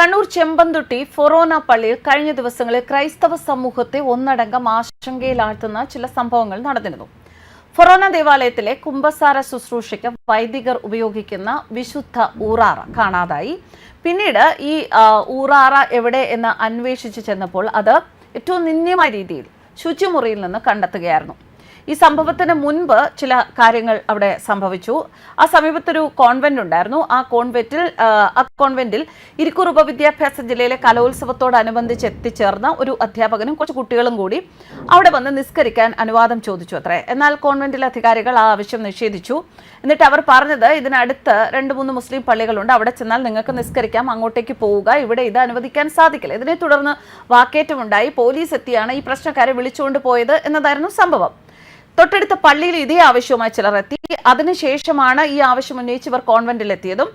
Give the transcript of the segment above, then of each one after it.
കണ്ണൂർ ചെമ്പന്തുട്ടി ഫൊറോന പള്ളിയിൽ കഴിഞ്ഞ ദിവസങ്ങളിൽ ക്രൈസ്തവ സമൂഹത്തെ ഒന്നടങ്കം ആശങ്കയിലാഴ്ത്തുന്ന ചില സംഭവങ്ങൾ നടന്നിരുന്നു. ഫൊറോന ദേവാലയത്തിലെ കുംഭസാര ശുശ്രൂഷയ്ക്ക് വൈദികർ ഉപയോഗിക്കുന്ന വിശുദ്ധ ഊറാറ കാണാതായി. പിന്നീട് ഈ ഊറാറ എവിടെ എന്ന് അന്വേഷിച്ച് ചെന്നപ്പോൾ അത് ഏറ്റവും നിന്ദ്യമായ രീതിയിൽ ശുചിമുറിയിൽ നിന്ന് കണ്ടെത്തുകയായിരുന്നു. ഈ സംഭവത്തിന് മുൻപ് ചില കാര്യങ്ങൾ അവിടെ സംഭവിച്ചു. ആ സമീപത്തൊരു കോൺവെന്റ് ഉണ്ടായിരുന്നു. ആ കോൺവെന്റിൽ ആ, കോൺവെന്റിൽ ഇരിക്കൂർ ഉപവിദ്യാഭ്യാസ ജില്ലയിലെ കലോത്സവത്തോടനുബന്ധിച്ച് എത്തിച്ചേർന്ന ഒരു അധ്യാപകനും കുറച്ച് കുട്ടികളും കൂടി അവിടെ വന്ന് നിസ്കരിക്കാൻ അനുവാദം ചോദിച്ചു അത്രേ. എന്നാൽ കോൺവെന്റിലെ അധികാരികൾ ആ ആവശ്യം നിഷേധിച്ചു. എന്നിട്ട് അവർ പറഞ്ഞത് ഇതിനടുത്ത് രണ്ട് മൂന്ന് മുസ്ലിം പള്ളികളുണ്ട്. അവിടെ ചെന്നാൽ നിങ്ങൾക്ക് നിസ്കരിക്കാം. അങ്ങോട്ടേക്ക് പോവുക. ഇവിടെ ഇത് അനുവദിക്കാൻ സാധിക്കില്ല. ഇതിനെ തുടർന്ന് വാക്കേറ്റമുണ്ടായി. പോലീസ് എത്തിയാണ് ഈ പ്രശ്നക്കാരെ വിളിച്ചുകൊണ്ട് പോയത് എന്നതായിരുന്നു സംഭവം. തൊട്ടടുത്ത പള്ളിയിൽ ഇതേ ആവശ്യവുമായി ചിലർ എത്തി. അതിനുശേഷമാണ് ഈ ആവശ്യം ഉന്നയിച്ച് ഇവർ കോൺവെന്റിൽ എത്തിയതും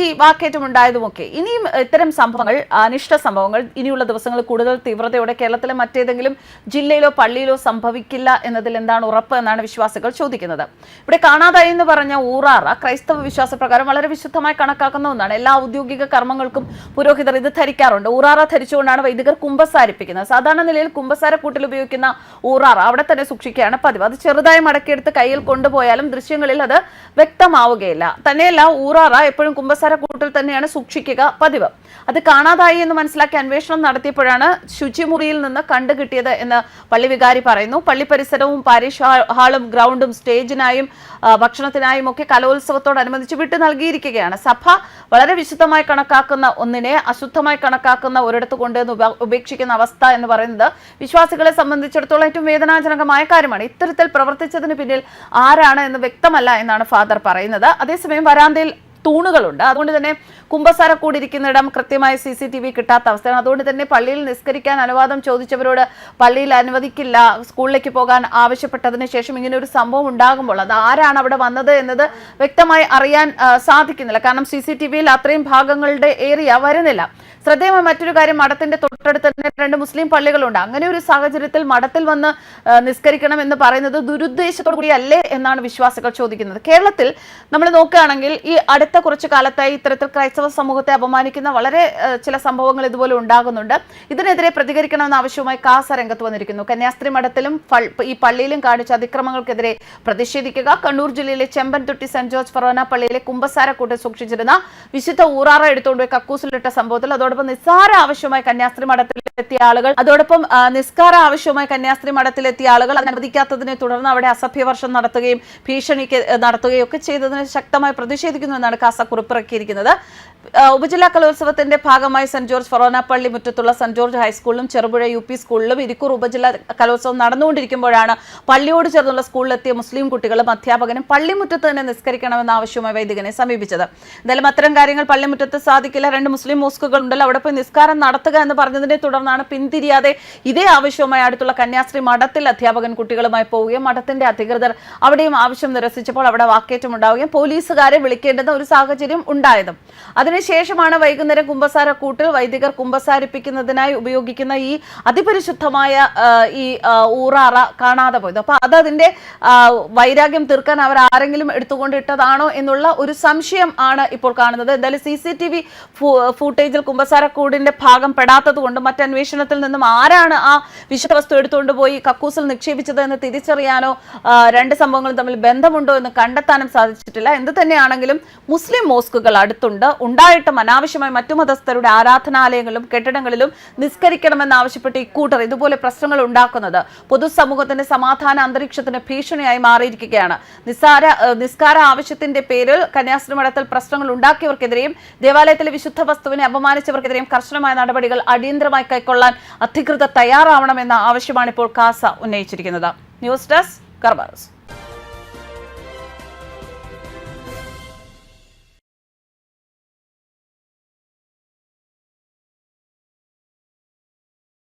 ഈ വാക്കേറ്റം ഉണ്ടായതുമൊക്കെ ഇനിയും ഇത്തരം സംഭവങ്ങൾ അനിഷ്ട സംഭവങ്ങൾ ഇനിയുള്ള ദിവസങ്ങളിൽ കൂടുതൽ തീവ്രതയോടെ കേരളത്തിലെ മറ്റേതെങ്കിലും ജില്ലയിലോ പള്ളിയിലോ സംഭവിക്കില്ല എന്നതിൽ എന്താണ് ഉറപ്പ് എന്നാണ് വിശ്വാസികൾ ചോദിക്കുന്നത്. ഇവിടെ കാണാതായി എന്ന് പറഞ്ഞ ഊറാറ ക്രൈസ്തവ വിശ്വാസപ്രകാരം വളരെ വിശുദ്ധമായി കണക്കാക്കുന്ന ഒന്നാണ്. എല്ലാ ഔദ്യോഗിക കർമ്മങ്ങൾക്കും പുരോഹിതർ ഇത് ധരിക്കാറുണ്ട്. ഊറാറ ധരിച്ചുകൊണ്ടാണ് വൈദികർ കുംഭസാരിപ്പിക്കുന്നത്. സാധാരണ നിലയിൽ കുംഭസാര കൂട്ടിൽ ഉപയോഗിക്കുന്ന ഊറാറ അവിടെ തന്നെ സൂക്ഷിക്കുകയാണ് പതിവ്. അത് ചെറുതായി മടക്കിയെടുത്ത് കയ്യിൽ കൊണ്ടുപോയാലും ദൃശ്യങ്ങളിൽ അത് വ്യക്തമാവുകയില്ല. തന്നെയല്ല ഊറാറ എപ്പോഴും കുംഭസാര കൂട്ടിൽ തന്നെയാണ് സൂക്ഷിക്കുക പതിവ്. അത് കാണാതായി എന്ന് മനസ്സിലാക്കി അന്വേഷണം നടത്തിയപ്പോഴാണ് ശുചിമുറിയിൽ നിന്ന് കണ്ടുകിട്ടിയത് എന്ന് പള്ളി വികാരി പറയുന്നു. പള്ളി പരിസരവും പാരീഷ് ഹാളും ഗ്രൗണ്ടും സ്റ്റേജിനായും ഭക്ഷണത്തിനായും ഒക്കെ കലോത്സവത്തോടനുബന്ധിച്ച് വിട്ടു നൽകിയിരിക്കുകയാണ്. സഭ വളരെ വിശുദ്ധമായി കണക്കാക്കുന്ന ഒന്നിനെ അശുദ്ധമായി കണക്കാക്കുന്ന ഒരിടത്ത് കൊണ്ടുവന്ന് ഉപ- ഉപേക്ഷിക്കുന്ന അവസ്ഥ എന്ന് പറയുന്നത് വിശ്വാസികളെ സംബന്ധിച്ചിടത്തോളം ഏറ്റവും വേദനാജനകമായ കാര്യമാണ്. ഇത്തരത്തിൽ പ്രവർത്തിച്ചതിന് പിന്നിൽ ആരാണ് എന്ന് വ്യക്തമല്ല എന്നാണ് ഫാദർ പറയുന്നത്. അതേസമയം വരാന്തയിൽ തൂണുകളുണ്ട്. അതുകൊണ്ട് തന്നെ കുംഭസാര കൂടിയിരിക്കുന്നിടം കൃത്യമായ സി സി ടി വി കിട്ടാത്ത അവസ്ഥയാണ്. അതുകൊണ്ട് തന്നെ പള്ളിയിൽ നിസ്കരിക്കാൻ അനുവാദം ചോദിച്ചവരോട് പള്ളിയിൽ അനുവദിക്കില്ല സ്കൂളിലേക്ക് പോകാൻ ആവശ്യപ്പെട്ടതിന് ശേഷം ഇങ്ങനെ ഒരു സംഭവം ഉണ്ടാകുമ്പോൾ അത് ആരാണ് അവിടെ വന്നത് എന്നത് വ്യക്തമായി അറിയാൻ സാധിക്കുന്നില്ല. കാരണം സി സി ടി വിയിൽ അത്രയും ഭാഗങ്ങളുടെ ഏരിയ വരുന്നില്ല. ശ്രദ്ധേയമായ മറ്റൊരു കാര്യം മഠത്തിന്റെ തൊട്ടടുത്ത് തന്നെ രണ്ട് മുസ്ലിം പള്ളികളുണ്ട്. അങ്ങനെ ഒരു സാഹചര്യത്തിൽ മഠത്തിൽ വന്ന് നിസ്കരിക്കണം എന്ന് പറയുന്നത് ദുരുദ്ദേശത്തോടു കൂടി അല്ലേ എന്നാണ് വിശ്വാസികൾ ചോദിക്കുന്നത്. കേരളത്തിൽ നമ്മൾ നോക്കുകയാണെങ്കിൽ ഈ അടുത്ത കുറച്ചു കാലത്തായി ഇത്തരത്തിൽ ക്രൈസ്തവ സമൂഹത്തെ അപമാനിക്കുന്ന വളരെ ചില സംഭവങ്ങൾ ഇതുപോലെ ഉണ്ടാകുന്നുണ്ട്. ഇതിനെതിരെ പ്രതികരിക്കണമെന്ന ആവശ്യവുമായി കാസ രംഗത്ത് വന്നിരിക്കുന്നു. കന്യാസ്ത്രീ മഠത്തിലും ഈ പള്ളിയിലും കാണിച്ച അതിക്രമങ്ങൾക്കെതിരെ പ്രതിഷേധിക്കുക. കണ്ണൂർ ജില്ലയിലെ ചെമ്പൻതൊട്ടി സെന്റ് ജോർജ് ഫറോന പള്ളിയിലെ കുംഭസാരക്കൂട്ട് സൂക്ഷിച്ചിരുന്ന വിശുദ്ധ ഊറാറ എടുത്തുകൊണ്ട് പോയി കക്കൂസിലിട്ട സംഭവത്തിൽ അതോടൊപ്പം നിസ്സാര ആവശ്യമായി കന്യാസ്ത്രീ മഠത്തിലെത്തിയ ആളുകൾ അതോടൊപ്പം നിസ്കാര ആവശ്യമായി കന്യാസ്ത്രീ മഠത്തിലെത്തിയ ആളുകൾ അത് അനുവദിക്കാത്തതിനെ തുടർന്ന് അവിടെ അസഭ്യവർഷം നടത്തുകയും ഭീഷണി നടത്തുകയും ഒക്കെ ചെയ്തതിന് ശക്തമായി പ്രതിഷേധിക്കുന്നു എന്നാണ് കാസ കുറിപ്പിറക്കിയിരിക്കുന്നത്. ഉപജില്ലാ കലോത്സവത്തിന്റെ ഭാഗമായി സെന്റ് ജോർജ് ഫൊറോന പള്ളി മുറ്റത്തുള്ള സെന്റ് ജോർജ് ഹൈസ്കൂളിലും ചെറുപുഴ യു പി സ്കൂളിലും ഇരിക്കൂർ ഉപജില്ലാ കലോത്സവം നടന്നുകൊണ്ടിരിക്കുമ്പോഴാണ് പള്ളിയോട് ചേർന്നുള്ള സ്കൂളിലെത്തിയ മുസ്ലിം കുട്ടികളും അധ്യാപകനും പള്ളിമുറ്റത്ത് തന്നെ നിസ്കരിക്കണമെന്ന ആവശ്യവുമായി വൈദികനെ സമീപിച്ചത്. എന്തായാലും അത്തരം കാര്യങ്ങൾ പള്ളിമുറ്റത്ത് സാധിക്കില്ല. രണ്ട് മുസ്ലിം മോസ്കുകൾ ഉണ്ടല്ലോ അവിടെ പോയി നിസ്കാരം നടത്തുക എന്ന് പറഞ്ഞതിനെ തുടർന്നാണ് പിന്തിരിയാതെ ഇതേ ആവശ്യവുമായി അടുത്തുള്ള കന്യാസ്ത്രീ മഠത്തിൽ അധ്യാപകൻ കുട്ടികളുമായി പോവുകയും മഠത്തിന്റെ അധികൃതർ അവിടെയും ആവശ്യം നിരസിച്ചപ്പോൾ അവിടെ വാക്കേറ്റം ഉണ്ടാവുകയും പോലീസുകാരെ വിളിക്കേണ്ടുന്ന ഒരു സാഹചര്യം ഉണ്ടായതും. അതിനുശേഷമാണ് വൈകുന്നേരം കുമ്പസാര കൂട്ടിൽ വൈദികർ കുമ്പസാരിപ്പിക്കുന്നതിനായി ഉപയോഗിക്കുന്ന ഈ അതിപരിശുദ്ധമായ ഈ ഊറാറ കാണാതെ പോയത്. അപ്പൊ അത് അതിന്റെ വൈരാഗ്യം തീർക്കാൻ അവർ ആരെങ്കിലും എടുത്തുകൊണ്ടിട്ടതാണോ എന്നുള്ള ഒരു സംശയം ആണ് ഇപ്പോൾ കാണുന്നത്. എന്തായാലും സി സി ടി വി ഫൂട്ടേജിൽ കുമ്പസാരക്കൂടിന്റെ ഭാഗം പെടാത്തത് കൊണ്ട് മറ്റന്വേഷണത്തിൽ നിന്നും ആരാണ് ആ വിഷവസ്തു വസ്തു എടുത്തുകൊണ്ട് പോയി കക്കൂസിൽ നിക്ഷേപിച്ചത് എന്ന് തിരിച്ചറിയാനോ രണ്ട് സംഭവങ്ങളും തമ്മിൽ ബന്ധമുണ്ടോ എന്ന് കണ്ടെത്താനും സാധിച്ചിട്ടില്ല. എന്ത് തന്നെയാണെങ്കിലും മുസ്ലിം മോസ്കുകൾ അടുത്തുണ്ട്. ഉണ്ടായിട്ടും അനാവശ്യമായി മറ്റു മതസ്ഥരുടെ ആരാധനാലയങ്ങളിലും കെട്ടിടങ്ങളിലും നിസ്കരിക്കണമെന്നാവശ്യപ്പെട്ട് ഇക്കൂട്ടർ ഇതുപോലെ പ്രശ്നങ്ങൾ ഉണ്ടാക്കുന്നത് പൊതുസമൂഹത്തിന്റെ സമാധാന അന്തരീക്ഷത്തിന് ഭീഷണിയായി മാറിയിരിക്കുകയാണ്. നിസ്സാര നിസ്കാര ആവശ്യത്തിന്റെ പേരിൽ കന്യാസ്ത്രീ മഠത്തിൽ പ്രശ്നങ്ങൾ ഉണ്ടാക്കിയവർക്കെതിരെയും ദേവാലയത്തിലെ വിശുദ്ധ വസ്തുവിനെ അപമാനിച്ചവർക്കെതിരെയും കർശനമായ നടപടികൾ അടിയന്തരമായി കൈക്കൊള്ളാൻ അധികൃതർ തയ്യാറാവണമെന്ന ആവശ്യമാണ് ഇപ്പോൾ കാസ ഉന്നയിച്ചിരിക്കുന്നത്. News desk കർബാറസ്